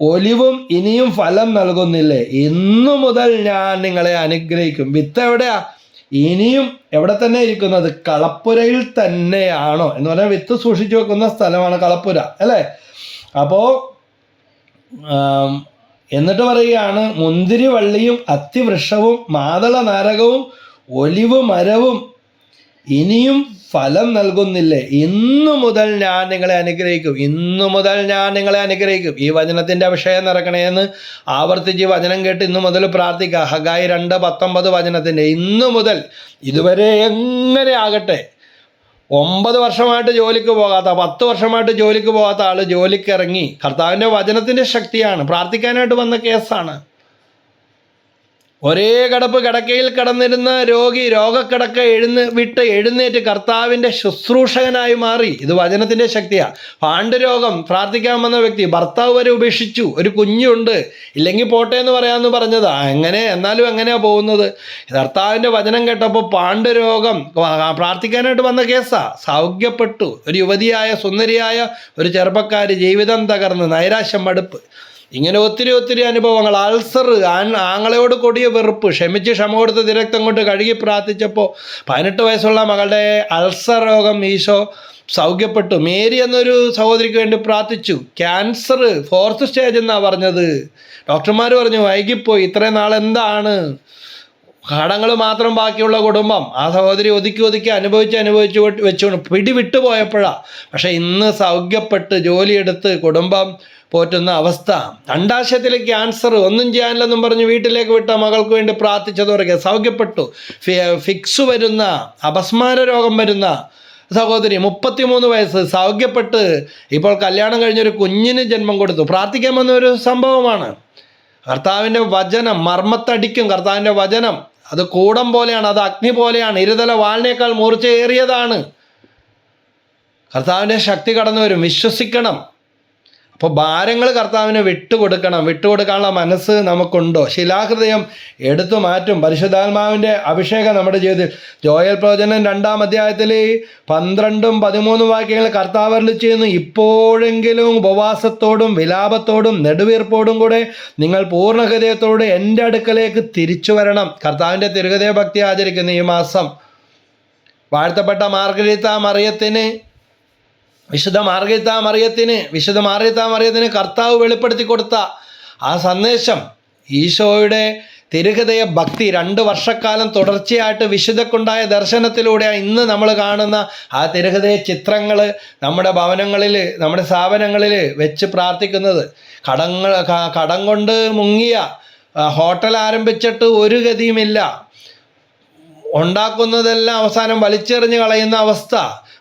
ഒലിവും ഇനിയും ഫലം നൽകുന്നില്ലേ? ഇന്നു മുതൽ ഞാൻ നിങ്ങളെ അനുഗ്രഹിക്കും. വിത്ത് എവിടെയാ? ഇനിയും എവിടെ തന്നെ ഇരിക്കുന്നത്? കളപ്പുരയിൽ തന്നെയാണോ? എന്ന് പറഞ്ഞാൽ വിത്ത് സൂക്ഷിച്ചു വെക്കുന്ന സ്ഥലമാണ് കളപ്പുര അല്ലേ? അപ്പോൾ എന്നിട്ട് പറയുകയാണ് മുന്തിരി വള്ളിയും അത്തിവൃക്ഷവും മാതള നാരകവും ഒലിവ് മരവും ഇനിയും ഫലം നൽകുന്നില്ലേ? ഇന്നു മുതൽ ഞാൻ നിങ്ങളെ അനുഗ്രഹിക്കും. ഇന്നു മുതൽ ഞാൻ നിങ്ങളെ അനുഗ്രഹിക്കും. ഈ വചനത്തിന്റെ അഭിഷേകം നിറക്കണേന്ന് ആവർത്തിച്ച് വചനം കേട്ട് ഇന്നു മുതൽ പ്രാർത്ഥിക്കുക. ഹഗായി രണ്ട് പത്തൊമ്പത് വചനത്തിന്റെ ഇന്നു മുതൽ ഇതുവരെ എങ്ങനെ ആകട്ടെ? ഒമ്പത് വർഷമായിട്ട് ജോലിക്ക് പോകാത്ത പത്ത് വർഷമായിട്ട് ജോലിക്ക് പോകാത്ത ആൾ ജോലിക്ക് ഇറങ്ങി കർത്താവിന്റെ വചനത്തിന്റെ ശക്തിയാണ്. പ്രാർത്ഥിക്കാനായിട്ട് വന്ന കേസാണ്. ഒരേ കിടപ്പ് കിടക്കയിൽ കടന്നിരുന്ന രോഗി രോഗക്കിടക്ക എഴുന്ന് വിട്ട് എഴുന്നേറ്റ് കർത്താവിന്റെ ശുശ്രൂഷകനായി മാറി. ഇത് വചനത്തിന്റെ ശക്തിയാണ് പാണ്ഡുരോഗം പ്രാർത്ഥിക്കാൻ വന്ന വ്യക്തി ഭർത്താവ് വരെ ഉപേക്ഷിച്ചു. ഒരു കുഞ്ഞുണ്ട്. ഇല്ലെങ്കിൽ പോട്ടെ എന്ന് പറയാമെന്ന് പറഞ്ഞതാ. എങ്ങനെ? എന്നാലും എങ്ങനെയാ പോകുന്നത്? കർത്താവിന്റെ വചനം കേട്ടപ്പോൾ പാണ്ഡുരോഗം പ്രാർത്ഥിക്കാനായിട്ട് വന്ന കേസാ. സൗഖ്യപ്പെട്ടു. ഒരു യുവതിയായ സുന്ദരിയായ ഒരു ചെറുപ്പക്കാരി ജീവിതം തകർന്ന്. നൈരാശ്യം മടുപ്പ്. ഇങ്ങനെ ഒത്തിരി ഒത്തിരി അനുഭവങ്ങൾ. അൾസർ ആങ്ങളയോട് കൊടിയ വെറുപ്പ്. ക്ഷമിച്ച് ക്ഷമ കൊടുത്ത് തിരക്തം കൊണ്ട് കഴുകി പ്രാർത്ഥിച്ചപ്പോൾ പതിനെട്ട് വയസ്സുള്ള മകളുടെ അൾസർ രോഗം ഈശോ സൗഖ്യപ്പെട്ടു. മേരി എന്നൊരു സഹോദരിക്ക് വേണ്ടി പ്രാർത്ഥിച്ചു. ക്യാൻസർ ഫോർത്ത് സ്റ്റേജ് എന്നാണ് പറഞ്ഞത്. ഡോക്ടർമാർ പറഞ്ഞു വൈകിപ്പോയി. ഇത്രയും നാൾ എന്താണ്? കടങ്ങൾ മാത്രം ബാക്കിയുള്ള കുടുംബം. ആ സഹോദരി ഒതുക്കി ഒതുക്കി അനുഭവിച്ച് അനുഭവിച്ച് വെച്ചുകൊണ്ട് പിടിവിട്ടു പോയപ്പോഴാണ് പക്ഷേ ഇന്ന് സൗഖ്യപ്പെട്ട് ജോലിയെടുത്ത് കുടുംബം പോറ്റുന്ന അവസ്ഥ. അണ്ടാശയത്തിലെ ക്യാൻസർ ഒന്നും ചെയ്യാനില്ലെന്നും പറഞ്ഞ് വീട്ടിലേക്ക് വിട്ട മകൾക്ക് വേണ്ടി പ്രാർത്ഥിച്ചതോടെ സൗഖ്യപ്പെട്ടു. ഫിക്സ് വരുന്ന അപസ്മാര രോഗം വരുന്ന സഹോദരി മുപ്പത്തിമൂന്ന് വയസ്സ് സൗഖ്യപ്പെട്ട് ഇപ്പോൾ കല്യാണം കഴിഞ്ഞൊരു കുഞ്ഞിന് ജന്മം കൊടുത്തു. പ്രാർത്ഥിക്കാൻ വന്ന ഒരു സംഭവമാണ്. കർത്താവിന്റെ വചനം മർമ്മത്തടിക്കും. കർത്താവിന്റെ വചനം അത് കൂടം പോലെയാണ് അത് അഗ്നി പോലെയാണ് ഇരുതല വാളിനേക്കാൾ മൂർച്ചയേറിയതാണ്. കർത്താവിന്റെ ശക്തി കടന്നു വരും. വിശ്വസിക്കണം. അപ്പോൾ ഭാരങ്ങൾ കർത്താവിന് വിട്ടുകൊടുക്കണം. വിട്ടുകൊടുക്കാനുള്ള മനസ്സ് നമുക്കുണ്ടോ? ശിലാഹൃദയം എടുത്തു മാറ്റും. പരിശുദ്ധാത്മാവിന്റെ അഭിഷേകം നമ്മുടെ ജീവിതത്തിൽ. ജോയൽ പ്രവചനം രണ്ടാം അധ്യായത്തിൽ പന്ത്രണ്ടും പതിമൂന്നും വാക്യങ്ങൾ കർത്താവരിൽ ചെയ്യുന്നു. ഇപ്പോഴെങ്കിലും ഉപവാസത്തോടും വിലാപത്തോടും നെടുവീർപ്പോടും കൂടെ നിങ്ങൾ പൂർണഹൃദയത്തോട് എന്റെ അടുക്കലേക്ക് തിരിച്ചു വരണം. കർത്താവിന്റെ തിരുഹൃദയ ഭക്തി ആചരിക്കുന്നു ഈ മാസം. വാഴ്ത്തപ്പെട്ട മാർഗരീത്ത മറിയത്തിന് വിശുദ്ധ മാർഗത്താ മറിയത്തിന് വിശുദ്ധ മാർഗത്താ മറിയത്തിന് കർത്താവ് വെളിപ്പെടുത്തി കൊടുത്ത ആ സന്ദേശം ഈശോയുടെ തിരുഹൃദയ ഭക്തി രണ്ട് വർഷക്കാലം തുടർച്ചയായിട്ട് വിശുദ്ധക്കുണ്ടായ ദർശനത്തിലൂടെ ഇന്ന് നമ്മൾ കാണുന്ന ആ തിരുഹൃദയ ചിത്രങ്ങൾ നമ്മുടെ ഭവനങ്ങളിൽ നമ്മുടെ സ്ഥാപനങ്ങളിൽ വെച്ച് പ്രാർത്ഥിക്കുന്നത്. കടങ്ങൾ കടം കൊണ്ട് മുങ്ങിയ ഹോട്ടൽ ആരംഭിച്ചിട്ട് ഒരു ഗതിയുമില്ല. ഉണ്ടാക്കുന്നതെല്ലാം അവസാനം വലിച്ചെറിഞ്ഞ് കളയുന്ന അവസ്ഥ.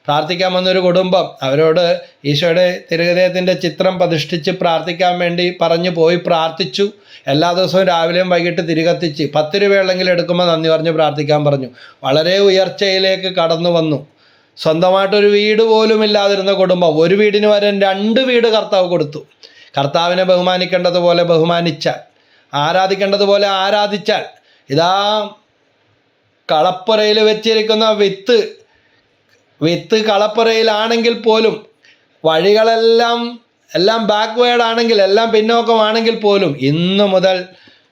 പ്രാർത്ഥിക്കാൻ വന്നൊരു കുടുംബം. അവരോട് ഈശോയുടെ തിരുഹൃദയത്തിന്റെ ചിത്രം പ്രതിഷ്ഠിച്ച് പ്രാർത്ഥിക്കാൻ വേണ്ടി പറഞ്ഞു പോയി പ്രാർത്ഥിച്ചു. എല്ലാ ദിവസവും രാവിലെയും വൈകിട്ട് തിരികത്തിച്ച് പത്ത് രൂപയുള്ളെങ്കിലും എടുക്കുമ്പോൾ നന്ദി പറഞ്ഞ് പ്രാർത്ഥിക്കാൻ പറഞ്ഞു. വളരെ ഉയർച്ചയിലേക്ക് കടന്നു വന്നു. സ്വന്തമായിട്ടൊരു വീട് പോലും ഇല്ലാതിരുന്ന കുടുംബം. ഒരു വീടിന് വരാൻ രണ്ട് വീട് കർത്താവ് കൊടുത്തു. കർത്താവിനെ ബഹുമാനിക്കേണ്ടതുപോലെ ബഹുമാനിച്ചാൽ ആരാധിക്കേണ്ടതുപോലെ ആരാധിച്ചാൽ ഇതാ കളപ്പുറയിൽ വെച്ചിരിക്കുന്ന വിത്ത് വിത്ത് കളപ്പുരയിലാണെങ്കിൽ പോലും വഴികളെല്ലാം എല്ലാം ബാക്ക്വേഡ് ആണെങ്കിൽ എല്ലാം പിന്നോക്കമാണെങ്കിൽ പോലും ഇന്നു മുതൽ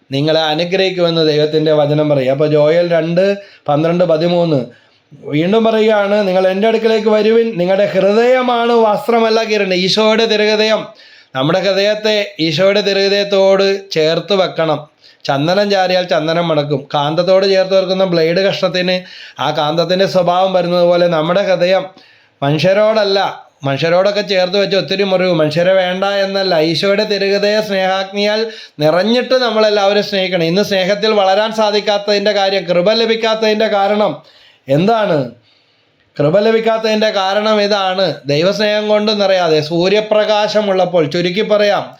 നിങ്ങളെ അനുഗ്രഹിക്കുമെന്ന് ദൈവത്തിന്റെ വചനം പറയും അപ്പോൾ ജോയൽ രണ്ട് പന്ത്രണ്ട് പതിമൂന്ന് വീണ്ടും പറയുകയാണ് നിങ്ങൾ എന്റെ അടുക്കലേക്ക് വരുവിൻ നിങ്ങളുടെ ഹൃദയമാണ് വസ്ത്രമല്ല കിരണ് ഈശോയുടെ തിരുഹൃദയം നമ്മുടെ ഹൃദയത്തെ ഈശോയുടെ തിരുഹൃദയത്തോട് ചേർത്ത് വെക്കണം. ചന്ദനം ചാരിയാൽ ചന്ദനം മണക്കും. കാന്തത്തോട് ചേർത്ത് വെക്കുന്ന ബ്ലേഡ് കഷ്ണത്തിന് ആ കാന്തത്തിന്റെ സ്വഭാവം വരുന്നത് പോലെ നമ്മുടെ ഹൃദയം മനുഷ്യരോടല്ല മനുഷ്യരോടൊക്കെ ചേർത്ത് വെച്ച് ഒത്തിരി മുറിവ്. മനുഷ്യരെ വേണ്ട എന്നല്ല ഈശോയുടെ തിരുഹൃദയ സ്നേഹാഗ്നിയാൽ നിറഞ്ഞിട്ട് നമ്മളെല്ലാവരും സ്നേഹിക്കണം. ഇന്ന് സ്നേഹത്തിൽ വളരാൻ സാധിക്കാത്തതിന്റെ കാര്യം കൃപ ലഭിക്കാത്തതിന്റെ കാരണം എന്താണ്? കൃപ ലഭിക്കാത്തതിന്റെ കാരണം ഇതാണ്. ദൈവസ്നേഹം കൊണ്ട് നിറയാതെ സൂര്യപ്രകാശമുള്ളപ്പോൾ ചുരുക്കി പറയാം.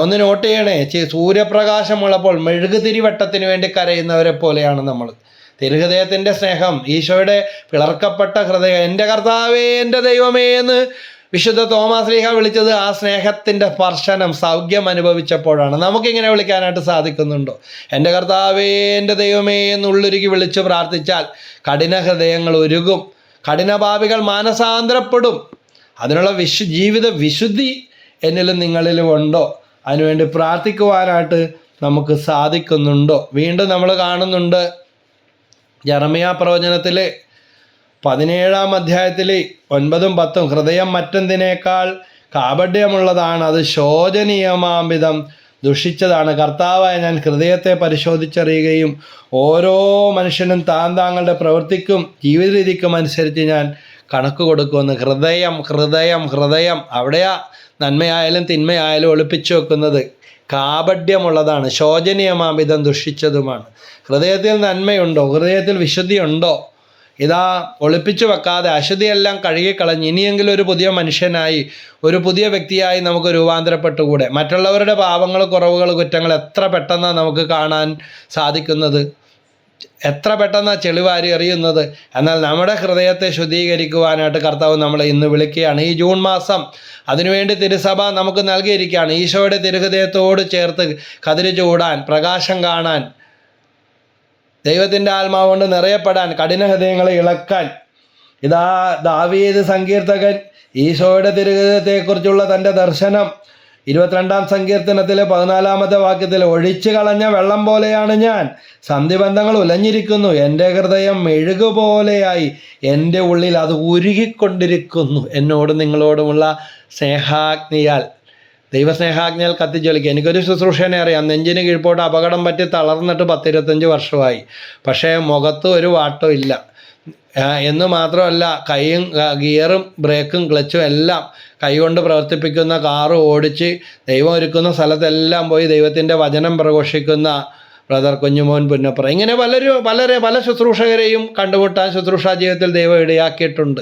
ഒന്ന് നോട്ട് ചെയ്യണേ. സൂര്യപ്രകാശം സൂര്യപ്രകാശമുള്ളപ്പോൾ മെഴുകുതിരി വട്ടത്തിന് വേണ്ടി കരയുന്നവരെ പോലെയാണ് നമ്മൾ. തിരുഹൃദയത്തിന്റെ സ്നേഹം ഈശോയുടെ പിളർക്കപ്പെട്ട ഹൃദയം എന്റെ കർത്താവേ എന്റെ ദൈവമേ എന്ന് വിശുദ്ധ തോമാസ് ലീഹ വിളിച്ചത് ആ സ്നേഹത്തിന്റെ സ്പർശനം സൗഖ്യം അനുഭവിച്ചപ്പോഴാണ്. നമുക്കിങ്ങനെ വിളിക്കാനായിട്ട് സാധിക്കുന്നുണ്ടോ? എന്റെ കർത്താവേ എന്റെ ദൈവമേ എന്നുള്ളൊരുക്കി വിളിച്ച് പ്രാർത്ഥിച്ചാൽ കഠിന ഹൃദയങ്ങൾ ഒരുകും. കഠിനഭാവികൾ മാനസാന്തരപ്പെടും. അതിനുള്ള വിശു ജീവിത വിശുദ്ധി എന്നിലും നിങ്ങളിലും ഉണ്ടോ? അതിനുവേണ്ടി പ്രാർത്ഥിക്കുവാനായിട്ട് നമുക്ക് സാധിക്കുന്നുണ്ടോ? വീണ്ടും നമ്മൾ കാണുന്നുണ്ട്. ജർമിയ പ്രവചനത്തിലെ പതിനേഴാം അധ്യായത്തിലെ ഒൻപതും പത്തും ഹൃദയം മറ്റെന്തിനേക്കാൾ കാപഡ്യമുള്ളതാണ് അത് ശോചനീയമാംവിധം ദുഷിച്ചതാണ്. കർത്താവായ ഞാൻ ഹൃദയത്തെ പരിശോധിച്ചറിയുകയും ഓരോ മനുഷ്യനും താൻ താങ്കളുടെ പ്രവൃത്തിക്കും ജീവിത രീതിക്കും അനുസരിച്ച് ഞാൻ കണക്ക് കൊടുക്കുമെന്ന് ഹൃദയം ഹൃദയം ഹൃദയം അവിടെയാ നന്മയായാലും തിന്മയായാലും ഒളിപ്പിച്ചു വെക്കുന്നത്. കാപഡ്യമുള്ളതാണ് ശോചനീയമാംവിധം ദുഷിച്ചതുമാണ്. ഹൃദയത്തിൽ നന്മയുണ്ടോ? ഹൃദയത്തിൽ വിശുദ്ധിയുണ്ടോ? ഇതാ ഒളിപ്പിച്ചു വെക്കാതെ അശുദ്ധിയെല്ലാം കഴുകിക്കളഞ്ഞ് ഇനിയെങ്കിലും ഒരു പുതിയ മനുഷ്യനായി ഒരു പുതിയ വ്യക്തിയായി നമുക്ക് രൂപാന്തരപ്പെട്ടുകൂടെ? മറ്റുള്ളവരുടെ പാവങ്ങൾ കുറവുകൾ കുറ്റങ്ങൾ എത്ര പെട്ടെന്നാണ് നമുക്ക് കാണാൻ സാധിക്കുന്നത്? എത്ര പെട്ടെന്നാണ് ചെളിവാരി എറിയുന്നത്? എന്നാൽ നമ്മുടെ ഹൃദയത്തെ ശുദ്ധീകരിക്കുവാനായിട്ട് കർത്താവ് നമ്മളെ ഇന്ന് വിളിക്കുകയാണ്. ഈ ജൂൺ മാസം അതിനുവേണ്ടി തിരുസഭ നമുക്ക് നൽകിയിരിക്കുകയാണ്. ഈശോയുടെ തിരുഹൃദയത്തോട് ചേർത്ത് കതിര് ചൂടാൻ പ്രകാശം കാണാൻ ദൈവത്തിന്റെ ആത്മാവ് കൊണ്ട് നിറയപ്പെടാൻ കഠിന ഹൃദയങ്ങളെ ഇളക്കാൻ. ഇതാ ദാവീദ് സങ്കീർത്തകൻ ഈശോയുടെ തിരുഹൃദയത്തെക്കുറിച്ചുള്ള തന്റെ ദർശനം. ഇരുപത്തിരണ്ടാം സങ്കീർത്തനത്തിലെ പതിനാലാമത്തെ വാക്യത്തിൽ ഒഴിച്ചു കളഞ്ഞ വെള്ളം പോലെയാണ് ഞാൻ. സന്ധിബന്ധങ്ങൾ ഉലഞ്ഞിരിക്കുന്നു. എന്റെ ഹൃദയം മെഴുകുപോലെയായി. എന്റെ ഉള്ളിൽ അത് ഉരുകിക്കൊണ്ടിരിക്കുന്നു. എന്നോട് നിങ്ങളോടുമുള്ള സ്നേഹാഗ്നിയാൽ. ദൈവസ്നേഹാജ്ഞയാൽ കത്തിച്ചൊലിക്കുക എനിക്കൊരു ശുശ്രൂഷനെ അറിയാം. നെഞ്ചിന് കീഴ്പോട്ട് അപകടം പറ്റി തളർന്നിട്ട് പത്തിരുപത്തഞ്ച് വർഷമായി. പക്ഷേ മുഖത്ത് ഒരു വാട്ടം ഇല്ല. എന്ന് മാത്രമല്ല കൈയും ഗിയറും ബ്രേക്കും ക്ലച്ചും എല്ലാം കൈകൊണ്ട് പ്രവർത്തിപ്പിക്കുന്ന കാറ് ഓടിച്ച് ദൈവം ഒരുക്കുന്ന സ്ഥലത്തെല്ലാം പോയി ദൈവത്തിന്റെ വചനം പ്രഘോഷിക്കുന്ന ബ്രദർ കുഞ്ഞുമോൻ പുന്നപ്പുറ. ഇങ്ങനെ പലരും പലരെ പല ശുശ്രൂഷകരെയും കണ്ടുമുട്ടാൻ ശുശ്രൂഷാ ജീവിതത്തിൽ ദൈവം ഇടയാക്കിയിട്ടുണ്ട്.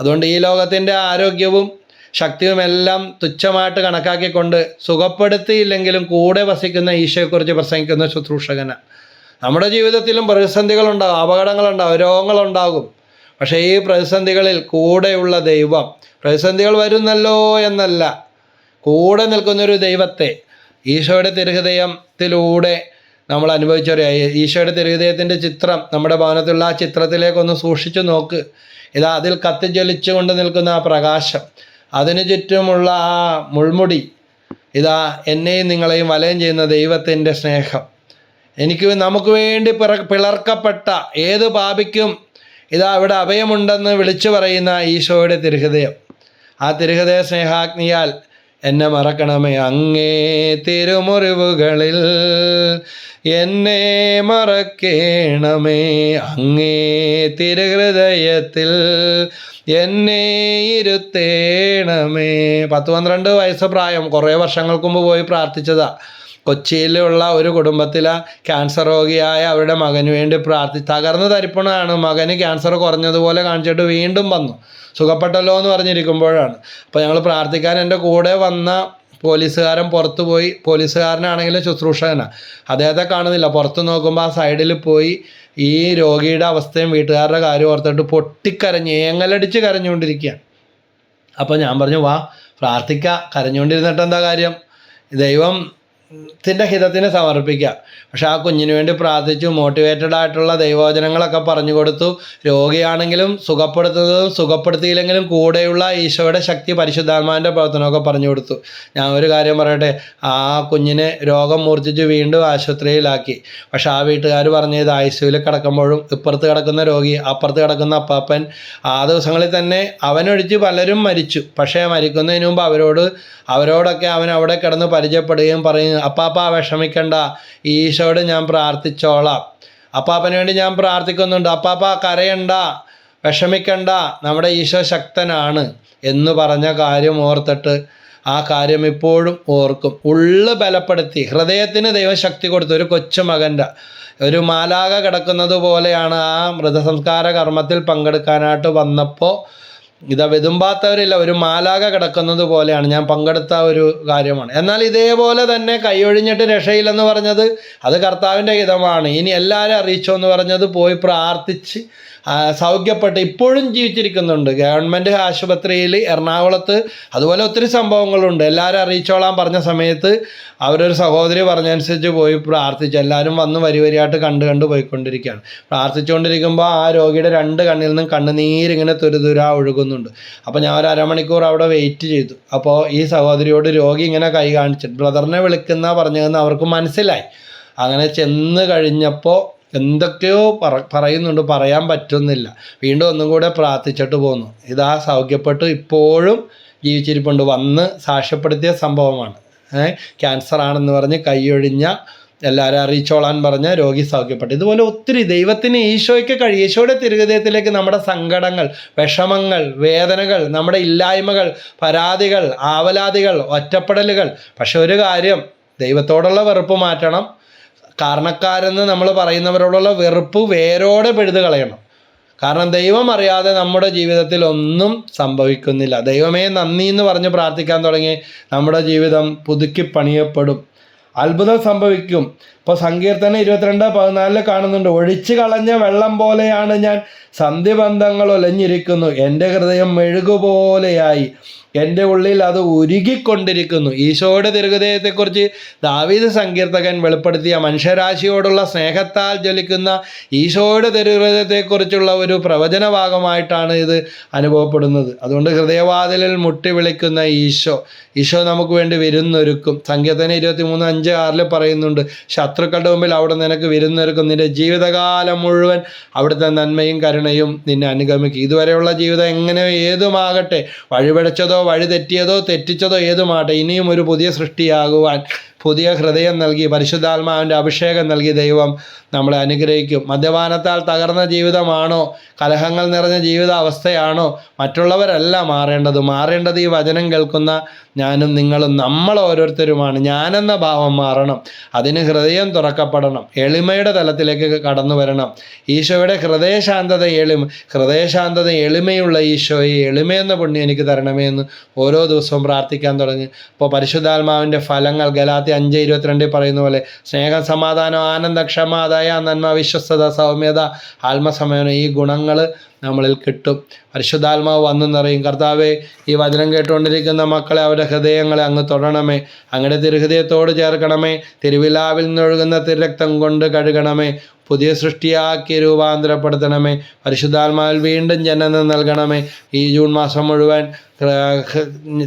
അതുകൊണ്ട് ഈ ലോകത്തിന്റെ ആരോഗ്യവും ശക്തിയുമെല്ലാം തുച്ഛമായിട്ട് കണക്കാക്കിക്കൊണ്ട് സുഖപ്പെടുത്തിയില്ലെങ്കിലും കൂടെ വസിക്കുന്ന ഈശോയെക്കുറിച്ച് പ്രസംഗിക്കുന്ന ശുശ്രൂഷകനാണ് നമ്മുടെ ജീവിതത്തിലും പ്രതിസന്ധികളുണ്ടാകും അപകടങ്ങളുണ്ടാകും രോഗങ്ങളുണ്ടാകും. പക്ഷേ ഈ പ്രതിസന്ധികളിൽ കൂടെയുള്ള ദൈവം പ്രതിസന്ധികൾ വരുന്നല്ലോ എന്നല്ല. കൂടെ നിൽക്കുന്നൊരു ദൈവത്തെ ഈശോയുടെ തിരുഹൃദയത്തിലൂടെ നമ്മൾ അനുഭവിച്ചറിയാം. ഈശോയുടെ തിരുഹൃദയത്തിന്റെ ചിത്രം നമ്മുടെ ഭവനത്തിലുള്ള ആ ചിത്രത്തിലേക്കൊന്ന് സൂക്ഷിച്ചു നോക്ക്. ഇതാ അതിൽ കത്തിജ്വലിച്ചു കൊണ്ട് നിൽക്കുന്ന ആ പ്രകാശം. അതിനു ചുറ്റുമുള്ള ആ മുൾമുടി ഇതാ എന്നെയും നിങ്ങളെയും വലയം ചെയ്യുന്ന ദൈവത്തിന്റെ സ്നേഹം. എനിക്ക് നമുക്ക് വേണ്ടി പിറ പിളർക്കപ്പെട്ട ഏത് പാപിക്കും ഇതാ ഇവിടെ അഭയമുണ്ടെന്ന് വിളിച്ചു പറയുന്ന ഈശോയുടെ തിരുഹൃദയം. ആ തിരുഹൃദയ സ്നേഹാഗ്നിയാൽ എന്നെ മറക്കണമേ അങ്ങേ തിരുമുറിവുകളിൽ എന്നെ മറക്കേണമേ അങ്ങേ തിരുഹൃദയത്തിൽ എന്നെ ഇരുത്തേണമേ. പത്ത് പന്ത്രണ്ട് വയസ്സ് പ്രായം കുറേ വർഷങ്ങൾക്ക് മുമ്പ് പോയി പ്രാർത്ഥിച്ചതാ. കൊച്ചിയിലുള്ള ഒരു കുടുംബത്തിലെ ക്യാൻസർ രോഗിയായ അവരുടെ മകന് വേണ്ടി പ്രാർത്ഥി തകർന്ന് തരിപ്പണതാണ് മകന് ക്യാൻസർ കുറഞ്ഞതുപോലെ കാണിച്ചിട്ട് വീണ്ടും വന്നു. സുഖപ്പെട്ടല്ലോ എന്ന് പറഞ്ഞിരിക്കുമ്പോഴാണ്. അപ്പോൾ ഞങ്ങൾ പ്രാർത്ഥിക്കാൻ എന്റെ കൂടെ വന്ന പോലീസുകാരൻ പുറത്തു പോയി. പോലീസുകാരനാണെങ്കിലും ശുശ്രൂഷകനാണ് അദ്ദേഹത്തെ കാണുന്നില്ല. പുറത്ത് നോക്കുമ്പോൾ ആ സൈഡിൽ പോയി ഈ രോഗിയുടെ അവസ്ഥയും വീട്ടുകാരുടെ കാര്യം ഓർത്തിട്ട് പൊട്ടിക്കരഞ്ഞ് ഏങ്ങലടിച്ച് കരഞ്ഞുകൊണ്ടിരിക്കുകയാണ്. അപ്പോൾ ഞാൻ പറഞ്ഞു വാ പ്രാർത്ഥിക്കുക കരഞ്ഞുകൊണ്ടിരുന്നിട്ട് എന്താ കാര്യം? ദൈവം ത്തിന്റെ ഹിതത്തിന് സമർപ്പിക്കുക പക്ഷെ ആ കുഞ്ഞിന് വേണ്ടി പ്രാർത്ഥിച്ചു മോട്ടിവേറ്റഡ് ആയിട്ടുള്ള ദൈവവചനങ്ങളൊക്കെ പറഞ്ഞു കൊടുത്തു. രോഗിയാണെങ്കിലും സുഖപ്പെടുത്തുന്നതും സുഖപ്പെടുത്തിയില്ലെങ്കിലും കൂടെയുള്ള ഈശോയുടെ ശക്തി പരിശുദ്ധാത്മാവിന്റെ പ്രവർത്തനമൊക്കെ പറഞ്ഞു കൊടുത്തു. ഞാൻ ഒരു കാര്യം പറയട്ടെ ആ കുഞ്ഞിനെ രോഗം മൂർച്ഛിച്ച് വീണ്ടും ആശുപത്രിയിലാക്കി. പക്ഷെ ആ വീട്ടുകാർ പറഞ്ഞ ഇത് ഐ സിയുവിൽ കിടക്കുമ്പോഴും ഇപ്പുറത്ത് കിടക്കുന്ന രോഗി അപ്പുറത്ത് കിടക്കുന്ന അപ്പാപ്പൻ ആ ദിവസങ്ങളിൽ തന്നെ അവനൊഴിച്ച് പലരും മരിച്ചു. പക്ഷേ മരിക്കുന്നതിന് മുമ്പ് അവരോട് അവരോടൊക്കെ അവൻ അവിടെ കിടന്ന് പരിചയപ്പെടുകയും പറയും അപ്പാപ്പ വിഷമിക്കണ്ട ഈശോയോട് ഞാൻ പ്രാർത്ഥിച്ചോളാം. അപ്പാപ്പന് വേണ്ടി ഞാൻ പ്രാർത്ഥിക്കുന്നുണ്ട് അപ്പാപ്പ കരയണ്ട വിഷമിക്കണ്ട നമ്മുടെ ഈശോ ശക്തനാണ് എന്ന് പറഞ്ഞ കാര്യം ഓർത്തിട്ട് ആ കാര്യം ഇപ്പോഴും ഓർക്കും. ഉള്ളു ബലപ്പെടുത്തി ഹൃദയത്തിന് ദൈവശക്തി കൊടുത്തു ഒരു കൊച്ചുമകന്റെ ഒരു മാലാക കിടക്കുന്നത് പോലെയാണ് ആ മൃതസംസ്കാര കർമ്മത്തിൽ പങ്കെടുക്കാനായിട്ട് വന്നപ്പോൾ ഇതാ വെതുമ്പാത്തവരില്ല ഒരു മാലാക കിടക്കുന്നത് പോലെയാണ്. ഞാൻ പങ്കെടുത്ത ഒരു കാര്യമാണ്. എന്നാൽ ഇതേപോലെ തന്നെ കൈയൊഴിഞ്ഞിട്ട് രക്ഷയില്ലെന്ന് പറഞ്ഞത് അത് കർത്താവിന്റെ ഹിതമാണ്. ഇനി എല്ലാവരും അറിയിച്ചോ എന്ന് പറഞ്ഞത് പോയി പ്രാർത്ഥിച്ച് സൗഖ്യപ്പെട്ട് ഇപ്പോഴും ജീവിച്ചിരിക്കുന്നുണ്ട്. ഗവൺമെന്റ് ആശുപത്രിയിൽ എറണാകുളത്ത് അതുപോലെ ഒത്തിരി സംഭവങ്ങളുണ്ട്. എല്ലാവരും അറിയിച്ചോളാൻ പറഞ്ഞ സമയത്ത് അവരൊരു സഹോദരി പറഞ്ഞനുസരിച്ച് പോയി പ്രാർത്ഥിച്ചു. എല്ലാവരും വന്ന് വരി വരിയായിട്ട് കണ്ട് കണ്ട് പോയിക്കൊണ്ടിരിക്കുകയാണ്. പ്രാർത്ഥിച്ചുകൊണ്ടിരിക്കുമ്പോൾ ആ രോഗിയുടെ രണ്ട് കണ്ണിൽ നിന്നും കണ്ണുനീരിങ്ങനെ തുരുതുരാ ഒഴുകുന്നുണ്ട്. അപ്പോൾ ഞാൻ ഒരു അരമണിക്കൂർ അവിടെ വെയിറ്റ് ചെയ്തു. അപ്പോൾ ഈ സഹോദരിയോട് രോഗി ഇങ്ങനെ കൈ കാണിച്ചിട്ട് ബ്രദറിനെ വിളിക്കുന്ന പറഞ്ഞതെന്ന് അവർക്ക് മനസ്സിലായി. അങ്ങനെ ചെന്ന് കഴിഞ്ഞപ്പോൾ എന്തൊക്കെയോ പറ പറയുന്നുണ്ട്. പറയാൻ പറ്റുന്നില്ല. വീണ്ടും ഒന്നും കൂടെ പ്രാർത്ഥിച്ചിട്ട് പോന്നു. ഇതാ സൗഖ്യപ്പെട്ട്. ഇപ്പോഴും ജീവിച്ചിരിപ്പുണ്ട്. വന്ന് സാക്ഷ്യപ്പെടുത്തിയ സംഭവമാണ്. ക്യാൻസർ ആണെന്ന് പറഞ്ഞ് കൈയൊഴിഞ്ഞ എല്ലാവരും അറിയിച്ചോളാൻ പറഞ്ഞ രോഗി സൗഖ്യപ്പെട്ടു. ഇതുപോലെ ഒത്തിരി ദൈവത്തിന് ഈശോയ്ക്ക് കഴിയും. ഈശോയുടെ തിരുഹൃദയത്തിലേക്ക് നമ്മുടെ സങ്കടങ്ങൾ വിഷമങ്ങൾ വേദനകൾ നമ്മുടെ ഇല്ലായ്മകൾ പരാതികൾ ആവലാതികൾ ഒറ്റപ്പെടലുകൾ. പക്ഷെ ഒരു കാര്യം ദൈവത്തോടുള്ള വെറുപ്പ് മാറ്റണം. കാരണക്കാരെന്ന് നമ്മൾ പറയുന്നവരോടുള്ള വെറുപ്പ് വേരോടെ പെഴുതു കളയണം. കാരണം ദൈവം അറിയാതെ നമ്മുടെ ജീവിതത്തിൽ ഒന്നും സംഭവിക്കുന്നില്ല. ദൈവമേ നന്ദി എന്ന് പറഞ്ഞ് പ്രാർത്ഥിക്കാൻ തുടങ്ങി നമ്മുടെ ജീവിതം പുതുക്കി പണിയപ്പെടും. അത്ഭുതം സംഭവിക്കും. ഇപ്പോൾ സങ്കീർത്തനം ഇരുപത്തിരണ്ട് പതിനാലിൽ കാണുന്നുണ്ട്. ഒഴിച്ചു കളഞ്ഞ വെള്ളം പോലെയാണ് ഞാൻ. സന്ധിബന്ധങ്ങൾ ഒലഞ്ഞിരിക്കുന്നു. എന്റെ ഹൃദയം മെഴുകുപോലെയായി. എന്റെ ഉള്ളിൽ അത് ഉരുകിക്കൊണ്ടിരിക്കുന്നു. ഈശോയുടെ ദീർഘദേഹത്തെക്കുറിച്ച് ദാവീദ് സങ്കീർത്തകൻ വെളിപ്പെടുത്തിയ മനുഷ്യരാശിയോടുള്ള സ്നേഹത്താൽ ജ്വലിക്കുന്ന ഈശോയുടെ ദീർഘദേഹത്തെക്കുറിച്ചുള്ള ഒരു പ്രവചന ഭാഗമായിട്ടാണ് ഇത് അനുഭവപ്പെടുന്നത്. അതുകൊണ്ട് ഹൃദയവാതിലിൽ മുട്ടി വിളിക്കുന്ന ഈശോ ഈശോ നമുക്ക് വേണ്ടി വിരുന്നൊരുക്കും. സങ്കീർത്തനം ഇരുപത്തി മൂന്ന് അഞ്ച് ആറിൽ പറയുന്നുണ്ട് ശത്രുക്കളുടെ മുമ്പിൽ അവിടെ നിനക്ക് വിരുന്നൊരുക്കും. നിന്റെ ജീവിതകാലം മുഴുവൻ അവിടുത്തെ നന്മയും കരുണയും നിന്നെ അനുഗമിക്കും. ഇതുവരെയുള്ള ജീവിതം എങ്ങനെയോ ഏതുമാകട്ടെ? വഴിപിഴച്ചതോ വഴി തെറ്റിയതോ തെറ്റിച്ചതോ ഏതുമാകട്ടെ? ഇനിയും ഒരു പുതിയ സൃഷ്ടിയാകുവാൻ പുതിയ ഹൃദയം നൽകി പരിശുദ്ധാത്മാവിന്റെ അഭിഷേകം നൽകി ദൈവം നമ്മളെ അനുഗ്രഹിക്കും. മദ്യപാനത്താൽ തകർന്ന ജീവിതമാണോ? കലഹങ്ങൾ നിറഞ്ഞ ജീവിതാവസ്ഥയാണോ? മറ്റുള്ളവരല്ല മാറേണ്ടത്. മാറേണ്ടത് ഈ വചനം കേൾക്കുന്ന ഞാനും നിങ്ങളും നമ്മൾ ഓരോരുത്തരുമാണ്. ഞാനെന്ന ഭാവം മാറണം. അതിന് ഹൃദയം തുറക്കപ്പെടണം. എളിമയുടെ തലത്തിലേക്ക് കടന്നു വരണം. ഈശോയുടെ ഹൃദയശാന്തത എളിമ ഹൃദയശാന്തത എളിമയുള്ള ഈശോയെ എളിമയെന്ന പുണ്യം എനിക്ക് തരണമേ എന്ന് ഓരോ ദിവസവും പ്രാർത്ഥിക്കാൻ തുടങ്ങി. ഇപ്പോൾ പരിശുദ്ധാത്മാവിന്റെ ഫലങ്ങൾ ഗലാത്തി അഞ്ച് ഇരുപത്തിരണ്ടിൽ പറയുന്ന പോലെ സ്നേഹം സമാധാനം ആനന്ദ ക്ഷമ ദയ നന്മ വിശ്വസ്തത സൗമ്യത ആത്മസമയം ഈ ഗുണങ്ങൾ നമ്മളിൽ കിട്ടും. പരിശുദ്ധാത്മാവ് വന്നു നിറയും കർത്താവെ ഈ വചനം കേട്ടുകൊണ്ടിരിക്കുന്ന മക്കളെ അവരുടെ ഹൃദയങ്ങളെ അങ്ങ് തൊടണമേ. അങ്ങയുടെ തിരുഹൃദയത്തോട് ചേർക്കണമേ. തിരുവിലാവിൽ നിന്നൊഴുകുന്ന തിരക്തം കൊണ്ട് കഴുകണമേ. പുതിയ സൃഷ്ടിയാക്കി രൂപാന്തരപ്പെടുത്തണമേ. പരിശുദ്ധാത്മാവിൽ വീണ്ടും ജനനം നൽകണമേ. ഈ ജൂൺ മാസം മുഴുവൻ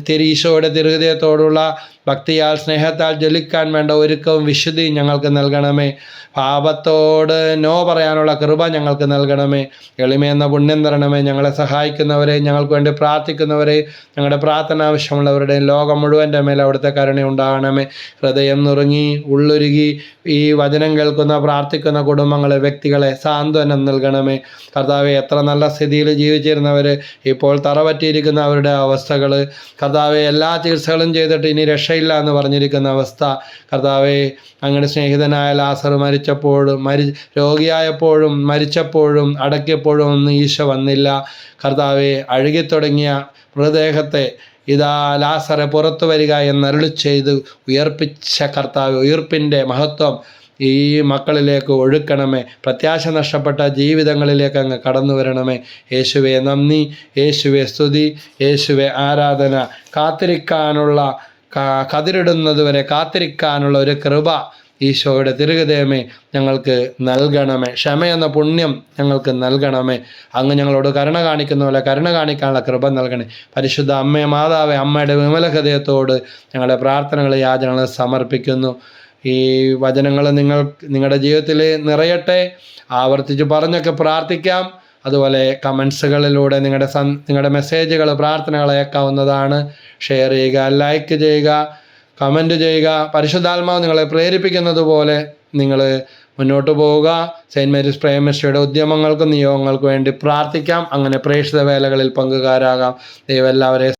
തിരീശോയുടെ തിരുഹൃദയത്തോടുള്ള ഭക്തിയാൽ സ്നേഹത്താൽ ജ്വലിക്കാൻ വേണ്ട ഒരുക്കവും വിശുദ്ധിയും ഞങ്ങൾക്ക് നൽകണമേ. പാപത്തോട് നോ പറയാനുള്ള കൃപ ഞങ്ങൾക്ക് നൽകണമേ. എളിമയെന്ന പുണ്യം തരണമേ. ഞങ്ങളെ സഹായിക്കുന്നവരെ ഞങ്ങൾക്ക് വേണ്ടി പ്രാർത്ഥിക്കുന്നവരെ ഞങ്ങളുടെ പ്രാർത്ഥന ആവശ്യമുള്ളവരുടെ ലോകം മുഴുവന്റെ മേലെ അവിടുത്തെ കരുണ ഉണ്ടാകണമേ. ഹൃദയം നുറുങ്ങി ഉള്ളൊരുകി ഈ വചനം കേൾക്കുന്ന പ്രാർത്ഥിക്കുന്ന കുടുംബങ്ങളെ വ്യക്തികളെ സാന്ത്വനം നൽകണമേ. കർത്താവ് എത്ര നല്ല സ്ഥിതിയിൽ ജീവിച്ചിരുന്നവർ ഇപ്പോൾ തറപറ്റിയിരിക്കുന്ന അവരുടെ അവസ്ഥകൾ കർത്താവ് എല്ലാ ചികിത്സകളും ചെയ്തിട്ട് ഇനി രക്ഷയില്ല എന്ന് പറഞ്ഞിരിക്കുന്ന അവസ്ഥ. കർത്താവെ അങ്ങനെ സ്നേഹിതനായ ലാസർ മരിച്ചപ്പോഴും മരി രോഗിയായപ്പോഴും മരിച്ചപ്പോഴും അടക്കിയപ്പോഴും ഒന്നും ഈശോ വന്നില്ല. കർത്താവെ അഴുകിത്തുടങ്ങിയ മൃതദേഹത്തെ ഇതാ ലാസറെ പുറത്തു വരിക എന്നരുളി ചെയ്ത് ഉയർപ്പിച്ച കർത്താവ് ഉയർപ്പിന്റെ മഹത്വം ഈ മക്കളിലേക്ക് ഒഴുക്കണമേ. പ്രത്യാശ നഷ്ടപ്പെട്ട ജീവിതങ്ങളിലേക്ക് അങ്ങ് കടന്നു വരണമേ. യേശുവെ നന്ദി. യേശുവെ സ്തുതി. യേശുവെ ആരാധന. കാത്തിരിക്കാനുള്ള കതിരിടുന്നതുവരെ കാത്തിരിക്കാനുള്ള ഒരു കൃപ ഈശോയുടെ തിരുഹൃദയമേ ഞങ്ങൾക്ക് നൽകണമേ. ക്ഷമ എന്ന പുണ്യം ഞങ്ങൾക്ക് നൽകണമേ. അങ്ങ് ഞങ്ങളോട് കരുണ കാണിക്കുന്ന പോലെ കരുണ കാണിക്കാനുള്ള കൃപ നൽകണേ. പരിശുദ്ധ അമ്മയെ മാതാവെ അമ്മയുടെ വിമല ഹൃദയത്തോട് ഞങ്ങളുടെ പ്രാർത്ഥനകളെ യാചനകൾ സമർപ്പിക്കുന്നു. ഈ വചനങ്ങൾ നിങ്ങൾ നിങ്ങളുടെ ജീവിതത്തിൽ നിറയട്ടെ. ആവർത്തിച്ച് പറഞ്ഞൊക്കെ പ്രാർത്ഥിക്കാം. അതുപോലെ കമൻസുകളിലൂടെ നിങ്ങളുടെ നിങ്ങളുടെ മെസ്സേജുകൾ പ്രാർത്ഥനകൾ അയക്കാവുന്നതാണ്. ഷെയർ ചെയ്യുക ലൈക്ക് ചെയ്യുക. കമന്റ് ചെയ്യുക. പരിശുദ്ധാത്മാവ് നിങ്ങളെ പ്രേരിപ്പിക്കുന്നത് പോലെ നിങ്ങൾ മുന്നോട്ട് പോവുക. സെയിന്റ് മേരീസ് പ്രേമശ്രീയുടെ ഉദ്യമങ്ങൾക്കും നിയോഗങ്ങൾക്കും വേണ്ടി പ്രാർത്ഥിക്കാം. അങ്ങനെ പ്രേക്ഷിത വേലകളിൽ പങ്കുകാരാകാം. ദൈവം എല്ലാവരെയും